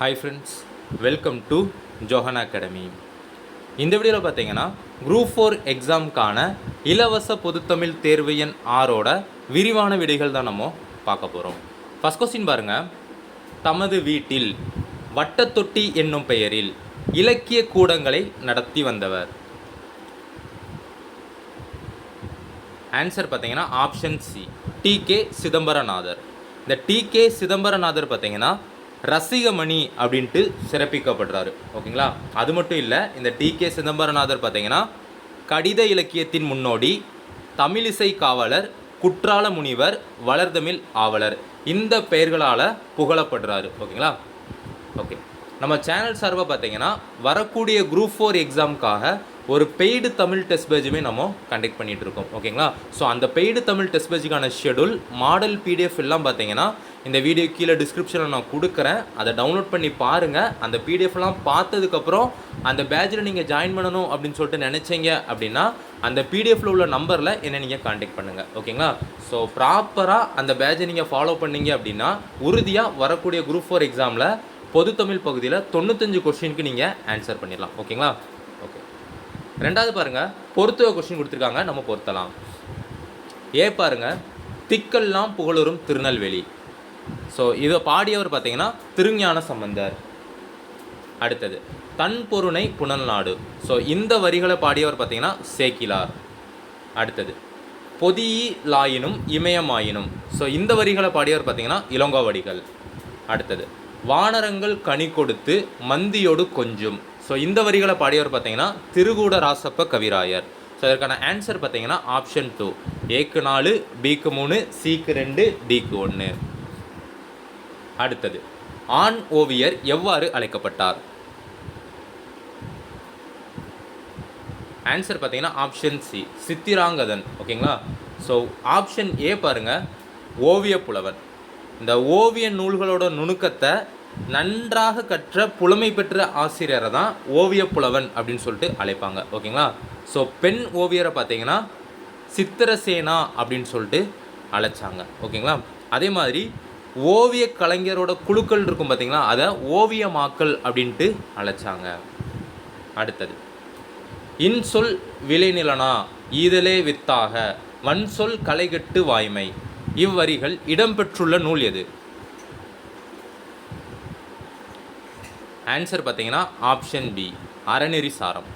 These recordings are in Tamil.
Hi friends welcome to Johan academy இந்த வீடியோவில் பார்த்தீங்கன்னா குரூப் ஃபோர் எக்ஸாமுக்கான இலவச பொதுத்தமிழ் தேர்வு எண் ஆறோட விரிவான விடைகள் தான் நம்ம பார்க்க போகிறோம் ஃபஸ்ட் கொஸ்டின் பாருங்கள் தமது வீட்டில் வட்டத்தொட்டி என்னும் பெயரில் இலக்கிய கூடங்களை நடத்தி வந்தவர். ஆன்சர் பார்த்தீங்கன்னா option C T K Chidambaranathar. இந்த டி கே சிதம்பரநாதர் பார்த்தீங்கன்னா ரசிகமணி அப்படின்ட்டு சிறப்பிக்கப்படுறாரு. ஓகேங்களா? அது மட்டும் இல்லை இந்த டி கே சிதம்பரநாதர் பார்த்தீங்கன்னா கடித இலக்கியத்தின் முன்னோடி தமிழிசை காவலர் குற்றால முனிவர் வளர்தமிழ் ஆவலர். இந்த பெயர்களால் புகழப்படுறாரு. ஓகேங்களா? ஓகே. நம்ம சேனல் சார்பாக பார்த்தீங்கன்னா வரக்கூடிய குரூப் ஃபோர் எக்ஸாமுக்காக ஒரு பெய்டு தமிழ் டெஸ்ட் பேஜுமே நம்ம கண்டக்ட் பண்ணிகிட்டு இருக்கோம் ஓகேங்களா ஸோ அந்த பெய்டு தமிழ் டெஸ்ட் பேஜுக்கான ஷெடியூல் மாடல் பிடிஎஃப் எல்லாம் பார்த்தீங்கன்னா இந்த வீடியோ கீழே டிஸ்கிரிப்ஷனில் நான் கொடுக்குறேன். அதை டவுன்லோட் பண்ணி பாருங்கள் அந்த பிடிஎஃப்லாம் பார்த்ததுக்கப்புறம் அந்த பேஜில் நீங்கள் ஜாயின் பண்ணணும் அப்படின்னு சொல்லிட்டு நினச்சிங்க அப்படின்னா அந்த பிடிஎஃப்ல உள்ள நம்பரில் என்னை நீங்கள் காண்டாக்ட் பண்ணுங்கள் ஓகேங்களா ஸோ ப்ராப்பராக அந்த பேட்சை நீங்கள் ஃபாலோ பண்ணீங்க அப்படின்னா உறுதியாக வரக்கூடிய குரூப் ஃபோர் எக்ஸாமில் பொது தமிழ் பகுதியில் தொண்ணூத்தஞ்சு கொஸ்டினுக்கு நீங்கள் ஆன்சர் பண்ணிடலாம் ஓகேங்களா ரெண்டாவது பாருங்கள் பொருத்துவ கொஸ்டின் கொடுத்துருக்காங்க நம்ம பொருத்தலாம். ஏ பாருங்கள் திக்கெல்லாம் புகழுறும் திருநெல்வேலி. ஸோ இதை பாடியவர் பார்த்தீங்கன்னா திருஞான சம்பந்தர். அடுத்தது தன் பொருணை புனல்நாடு. ஸோ இந்த வரிகளை பாடியவர் பார்த்தீங்கன்னா சேக்கிலார். அடுத்தது பொதியிலாயினும் இமயமாயினும். ஸோ இந்த வரிகளை பாடியவர் பார்த்தீங்கன்னா இளங்கோவடிகள். அடுத்தது வானரங்கள் கனி கொடுத்து மந்தியோடு கொஞ்சும். ஸோ இந்த வரிகளை பாடியவர் பார்த்தீங்கன்னா திருகூட ராசப்ப கவிராயர். ஸோ இதற்கான ஆன்சர் பார்த்தீங்கன்னா ஆப்ஷன் டூ ஏக்கு நாலு பிக்கு மூணு சிக்கு ரெண்டு டிக்கு ஒன்று அடுத்தது. ஆண் ஓவியர் எவ்வாறு அழைக்கப்பட்டார்? ஆன்சர் பார்த்தீங்கன்னா ஆப்ஷன் சி சித்திராங்கதன். ஓகேங்களா ஸோ ஆப்ஷன் ஏ பாருங்கள் ஓவிய புலவன் இந்த ஓவிய நூல்களோட நுணுக்கத்தை நன்றாக கற்ற புலமை பெற்ற ஆசிரியரை தான் ஓவிய புலவன் அப்படின்னு சொல்லிட்டு அழைப்பாங்க. ஓகேங்களா? ஸோ பெண் ஓவியரை பார்த்தீங்கன்னா சித்திரசேனா அப்படின்னு சொல்லிட்டு அழைச்சாங்க. ஓகேங்களா? அதே மாதிரி ஓவிய கலைஞரோட குழுக்கள் இருக்கும் பார்த்தீங்களா? அதை ஓவியமாக்கல் அப்படின்ட்டு அழைச்சாங்க. அடுத்தது இன்சொல் விளைநிலனா ஈதலே வித்தாக வன்சொல் கலைகட்டு வாய்மை இவ்வரிகள் இடம்பெற்றுள்ள நூல் எது? ஆன்சர் பார்த்தீங்கன்னா ஆப்ஷன் பி அறநெறி சாரம்.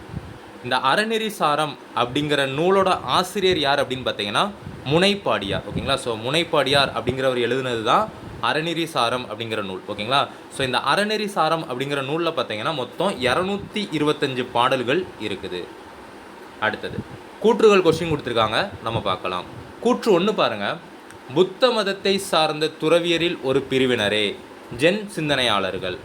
இந்த அறநெறி சாரம் அப்படிங்கிற நூலோட ஆசிரியர் யார் அப்படின்னு பார்த்தீங்கன்னா முனைப்பாடியார் ஓகேங்களா? ஸோ முனைப்பாடியார் அப்படிங்கிறவர் எழுதுனது தான் அறநெறி சாரம் அப்படிங்கிற நூல் ஓகேங்களா? ஸோ இந்த அறநெறி சாரம் அப்படிங்கிற நூலில் பார்த்தீங்கன்னா மொத்தம் இரநூத்தி இருபத்தஞ்சு பாடல்கள் இருக்குது. அடுத்தது கூற்றுகள் கொஸ்டின் கொடுத்துருக்காங்க. நம்ம பார்க்கலாம். கூற்று ஒன்று பாருங்க. புத்த மதத்தை சார்ந்த துறவியரில் ஒரு பிரிவினரே ஜென் சிந்தனையாளர்கள்.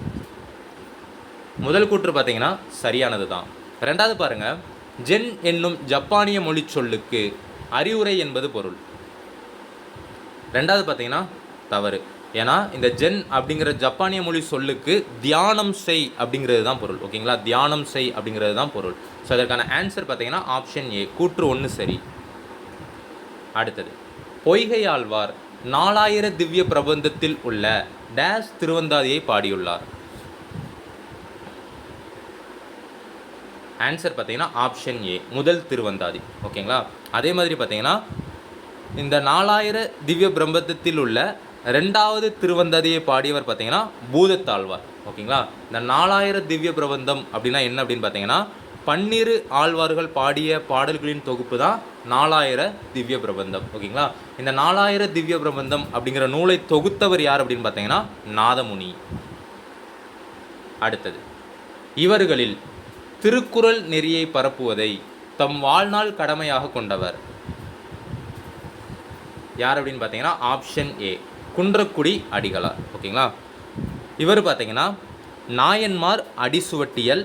முதல் கூற்று பார்த்தீங்கன்னா சரியானது தான் ரெண்டாவது பாருங்கள் ஜென் என்னும் ஜப்பானிய மொழி சொல்லுக்கு அறிவுரை என்பது பொருள். ரெண்டாவது பார்த்தீங்கன்னா தவறு. ஏன்னா இந்த ஜென் அப்படிங்கிற ஜப்பானிய மொழி சொல்லுக்கு தியானம் செய் அப்படிங்கிறது தான் பொருள். ஓகேங்களா? தியானம் செய் அப்படிங்கிறது தான் பொருள். ஸோ அதற்கான ஆன்சர் பார்த்தீங்கன்னா ஆப்ஷன் ஏ கூற்று ஒன்று சரி. அடுத்தது பொய்கை ஆழ்வார் நாலாயிர திவ்ய பிரபந்தத்தில் உள்ள டேஷ் திருவந்தாதியை பாடியுள்ளார். ஆன்சர் பார்த்தீங்கன்னா ஆப்ஷன் ஏ முதல் திருவந்தாதி. ஓகேங்களா அதே மாதிரி பார்த்தீங்கன்னா இந்த நாலாயிர திவ்ய பிரபந்தத்தில் உள்ள ரெண்டாவது திருவந்தாதியை பாடியவர் பார்த்தீங்கன்னா பூதத்தாழ்வார். ஓகேங்களா இந்த நாலாயிர திவ்ய பிரபந்தம் அப்படின்னா என்ன அப்படின்னு பார்த்தீங்கன்னா பன்னிரு ஆழ்வார்கள் பாடிய பாடல்களின் தொகுப்பு தான் நாலாயிர திவ்ய பிரபந்தம். ஓகேங்களா இந்த நாலாயிர திவ்ய பிரபந்தம் அப்படிங்கிற நூலை தொகுத்தவர் யார் அப்படின்னு பார்த்தீங்கன்னா நாதமுனி. அடுத்தது. இவர்களில் திருக்குறள் நெறியை பரப்புவதை தம் வாழ்நாள் கடமையாக கொண்டவர். யார் அப்படின்னு பார்த்தீங்கன்னா ஆப்ஷன் ஏ குன்றக்குடி அடிகளார். ஓகேங்களா? இவர் பார்த்தீங்கன்னா நாயன்மார் அடிசுவட்டியல்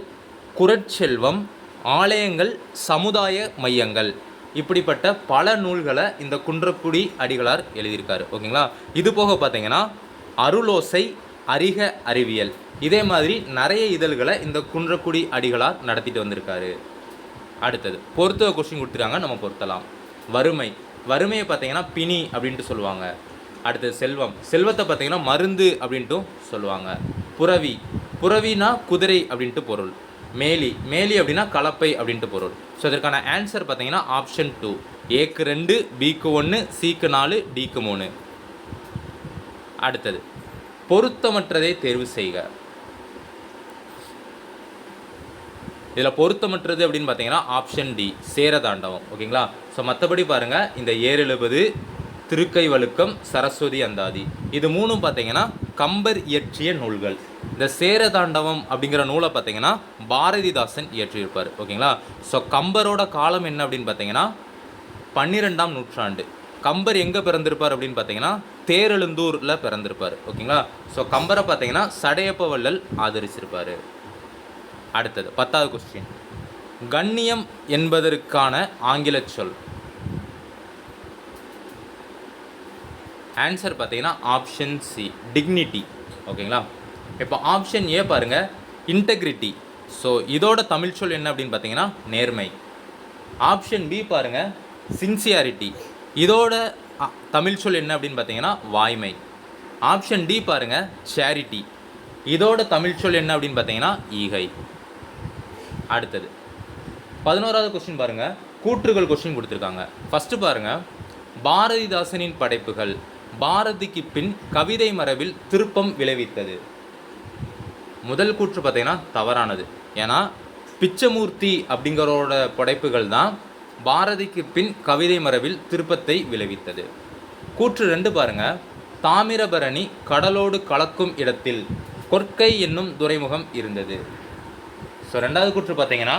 குரட்செல்வம் ஆலயங்கள் சமுதாய மையங்கள். இப்படிப்பட்ட பல நூல்களை இந்த குன்றக்குடி அடிகளார் எழுதியிருக்காரு. ஓகேங்களா? இது போக பார்த்தீங்கன்னா அருளோசை அறிக அறிவியல். இதே மாதிரி நிறைய இதழ்களை இந்த குன்றக்குடி அடிகளார் நடத்திட்டு வந்திருக்காரு. அடுத்தது பொருத்துவ கொஸ்டின் கொடுத்துருக்காங்க நம்ம பொருத்தலாம். வறுமை. வறுமையை பார்த்தீங்கன்னா பிணி அப்படின்ட்டு சொல்லுவாங்க. அடுத்தது செல்வம். செல்வத்தை பார்த்தீங்கன்னா மருந்து அப்படின்ட்டும் சொல்லுவாங்க. புறவி புறவினா குதிரை அப்படின்ட்டு பொருள். மேலி. மேலி அப்படின்னா கலப்பை அப்படின்ட்டு பொருள். ஸோ இதற்கான ஆன்சர் பார்த்தீங்கன்னா ஆப்ஷன் டூ ஏக்கு ரெண்டு பிக்கு ஒன்று சிக்கு நாலு டிக்கு மூணு. அடுத்தது பொருத்தமற்றதை தேர்வு செய்க. இதில் பொருத்தமற்றது அப்படின்னு பார்த்தீங்கன்னா ஆப்ஷன் டி சேரதாண்டவம். ஓகேங்களா? ஸோ மற்றபடி பாருங்கள் இந்த ஏறெழுபது திருக்கை வழுக்கம் சரஸ்வதி அந்தாதி. இது மூணும் பார்த்தீங்கன்னா கம்பர் இயற்றிய நூல்கள். இந்த சேரதாண்டவம் அப்படிங்கிற நூலை பார்த்தீங்கன்னா பாரதிதாசன் இயற்றியிருப்பார். ஓகேங்களா? ஸோ கம்பரோட காலம் என்ன அப்படின்னு பார்த்தீங்கன்னா பன்னிரெண்டாம் நூற்றாண்டு. கம்பர் எங்கே பிறந்திருப்பார் அப்படின்னு பார்த்தீங்கன்னா தேரெழுந்தூரில் பிறந்திருப்பார். ஓகேங்களா? ஸோ கம்பரை பார்த்தீங்கன்னா சடையப்ப வள்ளல் ஆதரிச்சிருப்பார். அடுத்தது பத்தாவது கொஸ்டின் கண்ணியம் என்பதற்கான ஆங்கில சொல். ஆன்சர் பார்த்தீங்கன்னா ஆப்ஷன் சி டிக்னிட்டி ஓகேங்களா? இப்போ ஆப்ஷன் ஏ பாருங்கள் இன்டெகிரிட்டி ஸோ இதோட தமிழ் சொல் என்ன அப்படின்னு பார்த்தீங்கன்னா நேர்மை. ஆப்ஷன் பி பாருங்க சின்சியாரிட்டி இதோட தமிழ் சொல் என்ன அப்படின்னு பார்த்தீங்கன்னா வாய்மை. ஆப்ஷன் டி பாருங்க சேரிட்டி இதோட தமிழ் சொல் என்ன அப்படின்னு பார்த்தீங்கன்னா ஈகை. அடுத்தது. பதினோராவது கொஸ்டின் பாருங்கள் கூற்றுகள் கொஸ்டின் கொடுத்துருக்காங்க. ஃபஸ்ட்டு பாருங்கள் பாரதிதாசனின் படைப்புகள். பாரதிக்கு பின் கவிதை மரபில் திருப்பம் விளைவித்தது. முதல் கூற்று பார்த்தீங்கன்னா தவறானது. ஏன்னா பிச்சமூர்த்தி அப்படிங்கிறோட படைப்புகள் தான் பாரதிக்கு பின் கவிதை மரபில் திருப்பத்தை விளைவித்தது. கூற்று ரெண்டு பாருங்க. தாமிரபரணி கடலோடு கலக்கும் இடத்தில் கொற்கை என்னும் துறைமுகம் இருந்தது. ஸோ ரெண்டாவது கூற்று பார்த்தீங்கன்னா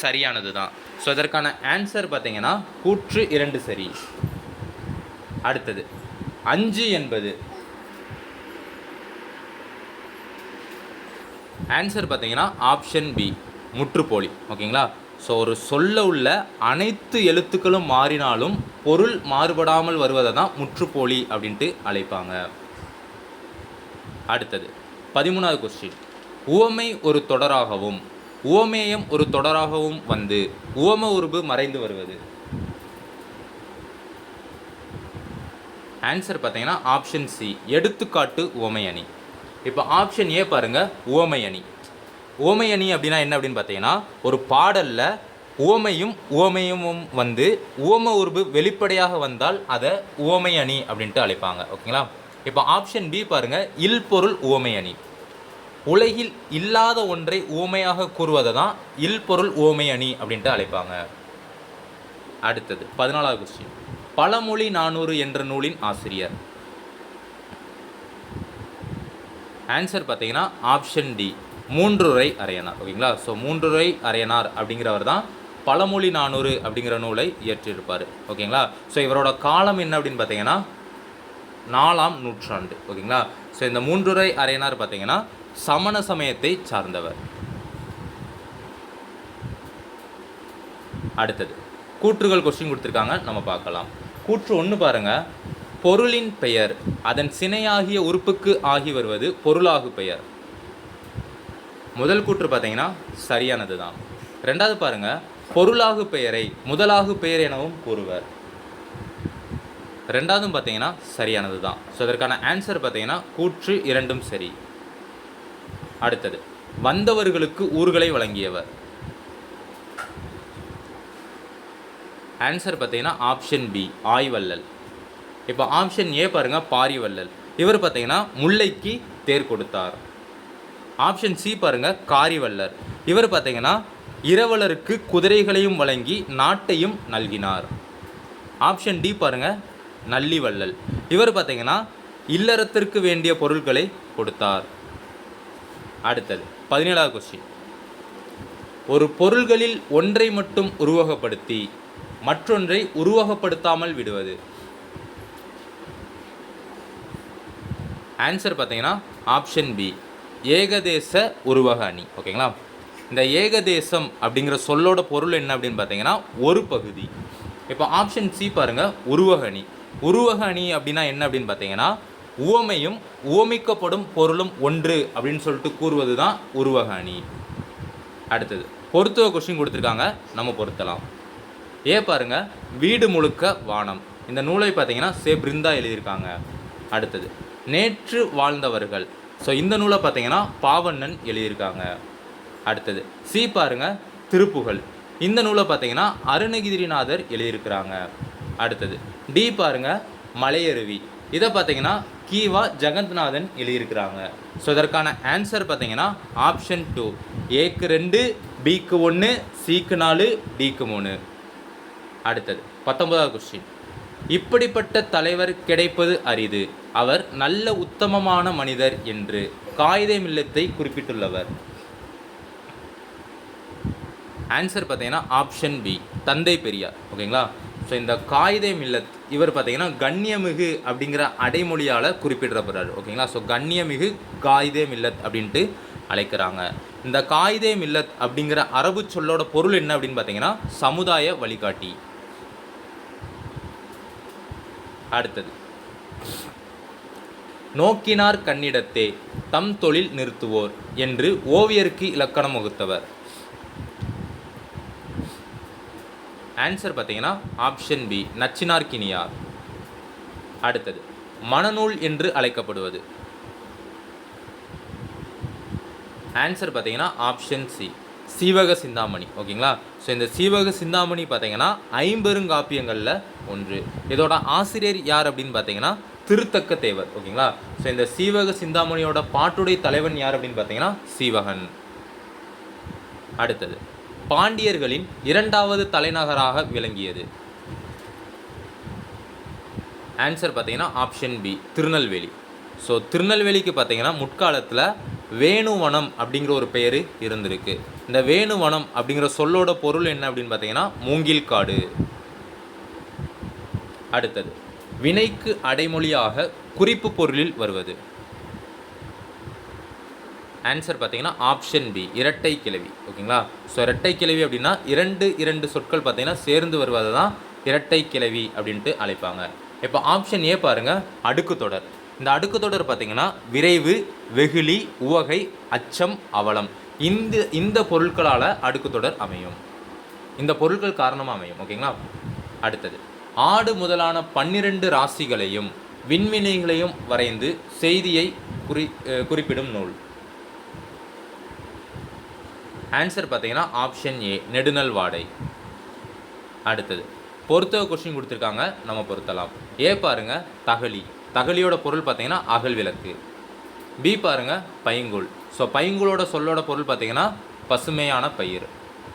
சரியானது தான் ஸோ இதற்கான ஆன்சர் பார்த்தீங்கன்னா கூற்று இரண்டு சரி. அடுத்தது அஞ்சு என்பது. ஆன்சர் பார்த்தீங்கன்னா ஆப்ஷன் பி முற்றுப்போலி. ஓகேங்களா ஸோ ஒரு சொல்ல உள்ள அனைத்து எழுத்துக்களும் மாறினாலும் பொருள் மாறுபடாமல் வருவதை தான் முற்றுப்போலி அப்படின்ட்டு அழைப்பாங்க. அடுத்தது பதிமூணாவது கொஸ்டின் உவமை ஒரு தொடராகவும் உவமேயம் ஒரு தொடராகவும் வந்து உவம உருபு மறைந்து வருவது. ஆன்சர் பார்த்தீங்கன்னா ஆப்ஷன் சி எடுத்துக்காட்டு உவமை அணி. இப்போ ஆப்ஷன் ஏ பாருங்கள் உவமை அணி. உவமை அணி அப்படின்னா என்ன அப்படின்னு பார்த்தீங்கன்னா ஒரு பாடலில் உவமையும் உவமையும் வந்து ஓம உருபு வெளிப்படையாக வந்தால் அதை உவமை அணி அப்படின்ட்டு அழைப்பாங்க. ஓகேங்களா? இப்போ ஆப்ஷன் பி பாருங்கள் இல் பொருள் உவமை அணி உலகில் இல்லாத ஒன்றை உவமையாக கூறுவதை தான் இல் பொருள் உவமை அணி அப்படின்ட்டு அழைப்பாங்க. அடுத்தது பதினாலாவது கொஸ்டின் பழமொழி நானூறு என்ற நூலின் ஆசிரியர். ஆன்சர் பார்த்தீங்கன்னா ஆப்ஷன் டி மூன்றுரை அரையனார். ஓகேங்களா? ஸோ மூன்றுரை அரையனார் அப்படிங்கிறவர் தான் பழமொழி நானூறு அப்படிங்கிற நூலை இயற்றியிருப்பார். ஓகேங்களா? ஸோ இவரோட காலம் என்ன அப்படின்னு பார்த்தீங்கன்னா நாலாம் நூற்றாண்டு. ஓகேங்களா? ஸோ இந்த மூன்றுரை அரையனார் பார்த்தீங்கன்னா சமண சமயத்தை சார்ந்தவர். அடுத்தது கூற்றுகள் கொஸ்டின் கொடுத்துருக்காங்க நம்ம பார்க்கலாம். கூற்று ஒன்று பாருங்க. பொருளின் பெயர் அதன் சினையாகிய உறுப்புக்கு ஆகி வருவது பொருளாகு பெயர். முதல் கூற்று பார்த்தீங்கன்னா சரியானது தான் ரெண்டாவது பாருங்க பொருளாகு பெயரை முதலாகு பெயர் எனவும் கூறுவர். ரெண்டாவதும் பார்த்தீங்கன்னா சரியானது தான் ஸோ அதற்கான ஆன்சர் பார்த்தீங்கன்னா கூற்று இரண்டும் சரி. அடுத்தது வந்தவர்களுக்கு ஊர்களை வழங்கியவர். ஆன்சர் பார்த்தீங்கன்னா ஆப்ஷன் பி ஆய்வல்லல். இப்போ ஆப்ஷன் ஏ பாருங்கள் பாரிவல்லல். இவர் பார்த்தீங்கன்னா முல்லைக்கு தேர் கொடுத்தார். ஆப்ஷன் சி பாருங்கள் காரிவல்லர் இவர் பார்த்தீங்கன்னா இரவலருக்கு குதிரைகளையும் வழங்கி நாட்டையும் நல்கினார். ஆப்ஷன் டி பாருங்க நல்லிவள்ளல் இவர் பார்த்தீங்கன்னா இல்லறத்திற்கு வேண்டிய பொருட்களை கொடுத்தார். அடுத்தது பதினேழாவது கொஸ்டின் ஒரு பொருள்களில் ஒன்றை மட்டும் உருவகப்படுத்தி மற்றொன்றை உருவகப்படுத்தாமல் விடுவது. ஆன்சர் பார்த்தீங்கன்னா ஆப்ஷன் பி. ஏகதேச உருவக அணி ஓகேங்களா? இந்த ஏகதேசம் அப்படிங்கிற சொல்லோட பொருள் என்ன அப்படின்னு பார்த்தீங்கன்னா ஒரு பகுதி. இப்போ ஆப்ஷன் சி பாருங்கள் உருவக அணி உருவக அணி அப்படின்னா என்ன அப்படின்னு பார்த்தீங்கன்னா உவமையும் உவமிக்கப்படும் பொருளும் ஒன்று அப்படின்னு சொல்லிட்டு கூறுவது தான் உருவக அணி அடுத்தது பொருத்துவ கொஷின் கொடுத்துருக்காங்க நம்ம பொருத்தலாம். ஏ பாருங்கள் வீடு முழுக்க வானம். இந்த நூலை பார்த்தீங்கன்னா சே பிருந்தா எழுதியிருக்காங்க. அடுத்தது நேற்று வாழ்ந்தவர்கள். ஸோ இந்த நூலை பார்த்தீங்கன்னா பாவண்ணன் எழுதியிருக்காங்க. அடுத்தது சி பாருங்க திருப்புகழ். இந்த நூலை பார்த்தீங்கன்னா அருணகிரிநாதர் எழுதியிருக்கிறாங்க. அடுத்தது டி பாருங்க மலையருவி. இதை பார்த்தீங்கன்னா கீவா ஜெகந்த்நாதன் எழுதியிருக்கிறாங்க. ஸோ இதற்கான ஆன்சர் பார்த்தீங்கன்னா ஆப்ஷன் டூ ஏக்கு ரெண்டு பிக்கு ஒன்று சிக்கு நாலு டிக்கு மூணு. அடுத்தது பத்தொன்பதாவது கொஸ்டின் இப்படிப்பட்ட தலைவர் கிடைப்பது அரிது. அவர் நல்ல உத்தமமான மனிதர் என்று காயிதே மில்லத்தை குறிப்பிட்டுள்ளவர். ஆன்சர் பார்த்தீங்கன்னா ஆப்ஷன் பி தந்தை பெரியார். ஓகேங்களா? ஸோ இந்த காயிதே மில்லத் இவர் பார்த்தீங்கன்னா கண்ணியமிகு அப்படிங்கிற அடைமொழியால் குறிப்பிடப்படுறாரு. ஓகேங்களா? ஸோ கண்ணியமிகு காயிதே மில்லத் அப்படின்ட்டு அழைக்கிறாங்க. இந்த காயிதே மில்லத் அப்படிங்கிற அரபு சொல்லோட பொருள் என்ன அப்படின்னு பார்த்தீங்கன்னா சமுதாய வழிகாட்டி. அடுத்தது. நோக்கினார் கண்ணிடத்தே தம் தொழில் நிறுத்துவோர் என்று ஓவியருக்கு இலக்கணம் வகுத்தவர். ஆன்சர் பார்த்தீங்கன்னா ஆப்ஷன் பி நச்சினார்கினியார் அடுத்தது மனநூல் என்று அழைக்கப்படுவது. ஆன்சர் பார்த்தீங்கன்னா ஆப்ஷன் சி சீவக சிந்தாமணி. ஓகேங்களா? ஸோ இந்த சீவக சிந்தாமணி பார்த்தீங்கன்னா ஐம்பெருங்காப்பியங்களில் ஒன்று. இதோட ஆசிரியர் யார் அப்படின்னு பார்த்தீங்கன்னா திருத்தக்க தேவர் ஓகேங்களா? ஸோ இந்த சீவக சிந்தாமணியோட பாட்டுடைய தலைவன் யார் அப்படின்னு பார்த்தீங்கன்னா சீவகன். அடுத்தது பாண்டியர்களின் இரண்டாவது தலைநகராக விளங்கியது. ஆன்சர் பார்த்தீங்கன்னா ஆப்ஷன் பி திருநெல்வேலி. ஸோ திருநெல்வேலிக்கு பார்த்தீங்கன்னா முற்காலத்தில் வேணுவனம் அப்படிங்கிற ஒரு பெயர் இருந்திருக்கு. இந்த வேணுவனம் அப்படிங்கிற சொல்லோட பொருள் என்ன அப்படின்னு பார்த்தீங்கன்னா மூங்கில் காடு. அடுத்தது வினைக்கு அடைமொழியாக குறிப்பு பொருளில் வருவது. ஆன்சர் பார்த்தீங்கன்னா ஆப்ஷன் பி இரட்டை கிளவி ஓகேங்களா? ஸோ இரட்டை கிளவி அப்படின்னா இரண்டு இரண்டு சொற்கள் பார்த்தீங்கன்னா சேர்ந்து வருவது தான் இரட்டை கிளவி அப்படின்ட்டு அழைப்பாங்க. இப்போ ஆப்ஷன் ஏ பாருங்கள் அடுக்கு தொடர். இந்த அடுக்கு தொடர் பார்த்தீங்கன்னா விரைவு வெகுளி உவகை அச்சம் அவலம். இந்த இந்த பொருட்களால் அடுக்கு தொடர் அமையும். இந்த பொருட்கள் காரணமாக அமையும் ஓகேங்களா? அடுத்தது ஆடு முதலான பன்னிரண்டு ராசிகளையும் விண்மினைகளையும் வரைந்து செய்தியை குறி குறிப்பிடும் நூல். ஆன்சர் பார்த்தீங்கன்னா ஆப்ஷன் ஏ நெடுநல் வாடை. அடுத்தது பொருத்த கொஸ்டின் கொடுத்துருக்காங்க நம்ம பொருத்தலாம். ஏ பாருங்கள் தகழி. தகழியோட பொருள் பார்த்தீங்கன்னா அகல் விளக்கு. பி பாருங்கள் பைங்குள் ஸோ பைங்குலோட சொல்லோட பொருள் பார்த்தீங்கன்னா பசுமையான பயிர்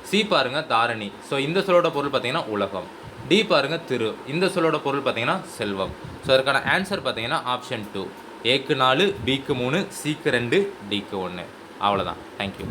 சி பாருங்கள் தாரணி. ஸோ இந்த சொல்லோட பொருள் பார்த்தீங்கன்னா உலகம். டி பாருங்கள் திரு. இந்த சொல்லோட பொருள் பார்த்தீங்கன்னா செல்வம். ஸோ அதற்கான ஆன்சர் பார்த்தீங்கன்னா ஆப்ஷன் டூ ஏக்கு நாலு பிக்கு மூணு சிக்கு ரெண்டு டிக்கு ஒன்று அவ்வளோதான் தேங்க்யூ